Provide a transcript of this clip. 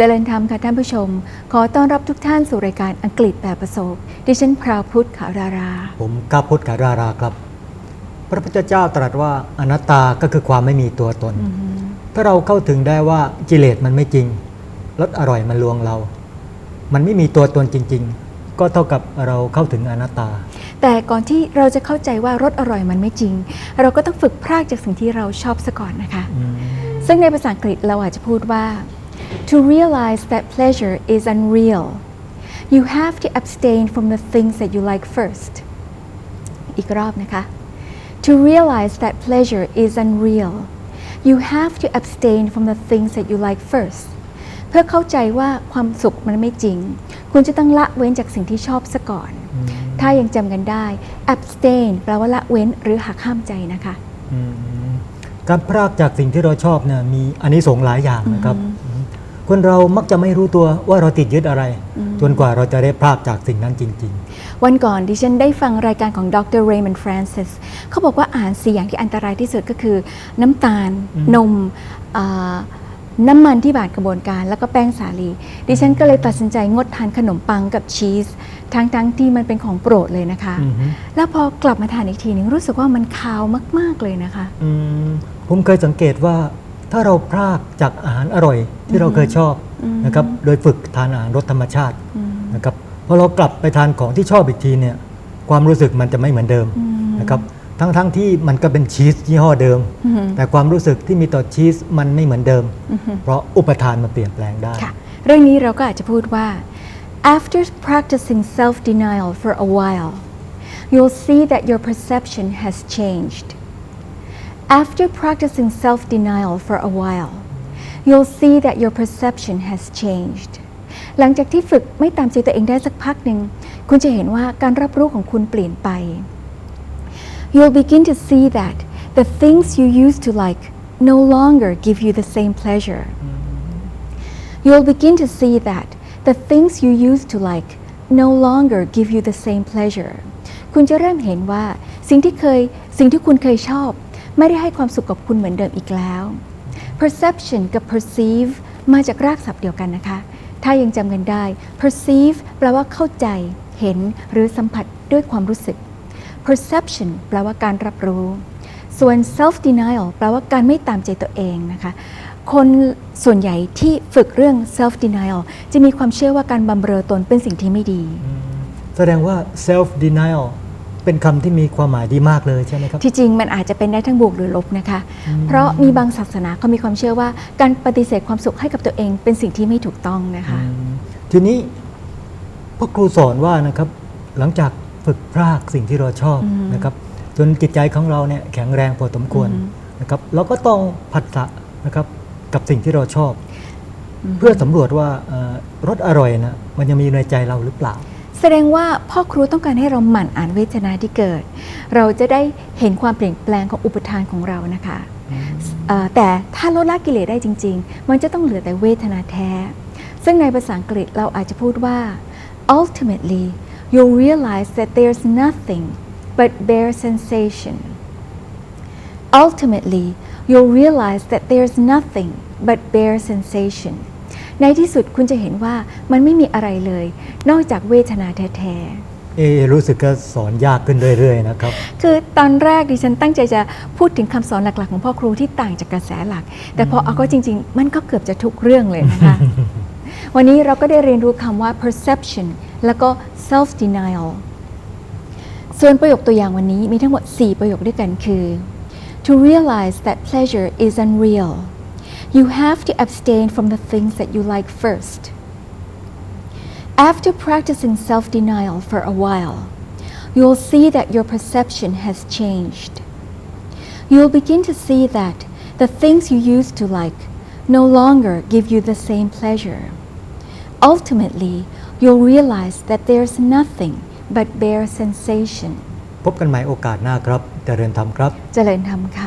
เจริญธรรมค่ะท่านผู้ชม ขอต้อนรับทุกท่านสู่รายการอังกฤษแบบประสบ ดิฉันพราวพุทธขารารา ผมกาพุทธการาราครับ พระพุทธเจ้าตรัสว่าอนัตตาก็คือความไม่มีตัวตนอือหือถ้าเราเข้าถึงได้ว่ากิเลสมันไม่จริงรสอร่อยมันลวงเรา มันไม่มีตัวตนจริง ๆ ก็เท่ากับเราเข้าถึงอนัตตา แต่ก่อนที่เราจะเข้าใจว่ารสอร่อยมันไม่จริง เราก็ต้องฝึกพรากจากสิ่งที่เราชอบซะก่อนนะคะอืมซึ่งในภาษาอังกฤษเราอาจจะพูดว่า to realize that pleasure is unreal you have to abstain from the things that you like first อีกรอบนะคะ to realize that pleasure is unreal you have to abstain from the things that you like first เพื่อเข้าใจว่าความสุขมันไม่จริง คุณจะต้องละเว้นจากสิ่งที่ชอบซะก่อน ถ้ายังจำกันได้ abstain แปลว่าละเว้นหรือหักห้ามใจนะคะอืมการพรากจากสิ่งที่เราชอบเนี่ยมีอันนี้สงส์หลายอย่างนะครับอืม คนเรามักจะไม่รู้ตัวว่าเราติดยึดอะไร จนกว่าเราจะได้พรากจากสิ่งนั้นจริงวันก่อนดิฉันได้ฟังรายการของดรเรย์ m ม n นฟรานซิสเขาบอกว่าอาหารสี่อย่างที่อันตรายที่สุดก็คือ น้ำตาลอืมนมอ่าน้ำมันที่ผ่านกระบวนการแล้วก็แป้งสาลี ดิฉันก็เลยตัดสินใจงดทานขนมปังกับชีสทั้งๆที่มันเป็นของโปรดเลยนะคะๆอือฮึแล้วพอกลับมาทานอีกทีนึงรู้สึกว่ามันคาวมาก ๆเลยนะคะอืมผมเคยสังเกตว่า ถ้าเราพรากจากอาหารอร่อยที่เราเคยชอบอืมนะครับ โดยฝึกทานอาหารรสธรรมชาติอืมนะครับพอเรากลับไปทานของที่ชอบอีกทีเนี่ยความรู้สึกมันจะไม่เหมือนเดิมอืมนะครับทั้งๆทที่มันก็เป็นชีสยี่ห้อเดิมอืมแต่ความรู้สึกที่มีต่อชีสมันไม่เหมือนเดิมอือฮึเพราะอุปทานมันเปลี่ยนแปลงได้ค่ะเรื่องนี้เราก็อาจจะพูดว่า after practicing self-denial for a while you'll see that your perception has changed after practicing self-denial for a while you'll see that your perception has changed หลังจากที่ฝึกไม่ตามใจตัวเองได้สักพักหนึ่ง คุณจะเห็นว่าการรับรู้ของคุณเปลี่ยนไป you'll begin to see that the things you used to like no longer give you the same pleasure you'll begin to see that the things you used to like no longer give you the same pleasure คุณจะเริ่มเห็นว่าสิ่งที่เคยสิ่งที่คุณเคยชอบ ไม่ได้ให้ความสุขกับคุณเหมือนเดิมอีกแล้ว perception กับ perceive มาจากรากศัพท์เดียวกันนะคะ ถ้ายังจำกันได้ perceive แปลว่าเข้าใจ เห็นหรือสัมผัสด้วยความรู้สึก perception แปลว่าการรับรู้ ส่วน self denial แปลว่าการไม่ตามใจตัวเองนะคะ คนส่วนใหญ่ที่ฝึกเรื่อง self denial จะมีความเชื่อว่าการบำเรอตนเป็นสิ่งที่ไม่ดี แสดงว่า self denial เป็นคำที่มีความหมายดีมากเลยใช่ไหมครับที่จริงมันอาจจะเป็นได้ทั้งบวกหรือลบนะคะ เพราะมีบางศาสนาเขามีความเชื่อว่า การปฏิเสธความสุขให้กับตัวเอง เป็นสิ่งที่ไม่ถูกต้องนะคะอืมทีนี้พ่อครูสอนว่านะครับหลังจากฝึกพรากสิ่งที่เราชอบอืมนะครับ จนจิตใจของเราเนี่ยแข็งแรงพอสมควรอืมนะครับเราก็ต้องผัดสะนะครับกับสิ่งที่เราชอบ เพื่อสำรวจว่าเอ่อรสอร่อยนะมันยังมีอยู่ในใจเราหรือเปล่า แสดงว่าพ่อครูต้องการให้เราหมั่นอ่านเวทนาที่เกิด เราจะได้เห็นความเปลี่ยนแปลงของอุปทานของเรานะคะเอ่อแต่ถ้าลดละกิเลสได้จริง ๆ มันจะต้องเหลือแต่เวทนาแท้ ซึ่งในภาษาอังกฤษเราอาจจะพูดว่า ultimately you'll realize that there's nothing but bare sensation ultimately you'll realize that there's nothing but bare sensation ในที่สุดคุณจะเห็นว่ามันไม่มีอะไรเลย นอกจากเวทนาแท้เอะรู้สึกก็สอนยากขึ้นเรื่อยๆนะครับๆคือตอนแรกดิฉันตั้งใจจะพูดถึงคำสอนหลักๆ ของพ่อครูที่ต่างจากกระแสหลัก แต่พอเอาก็จริง ๆ มันก็เกือบจะทุกเรื่องเลยนะคะ วันนี้เราก็ได้เรียนรู้คำว่า perception แล้วก็ self denial ส่วนประโยคตัวอย่างวันนี้มีทั้งหมด 4 ประโยคด้วยกันคือ to realize that pleasure is unreal you have to abstain from the things that you like first after practicing self denial for a while you'll see that your perception has changed you'll begin to see that the things you used to like no longer give you the same pleasure ultimately you'll realize that there's nothing but bare sensation พบกันใหม่โอกาสหน้าครับเจริญธรรมครับ เจริญธรรมค่ะ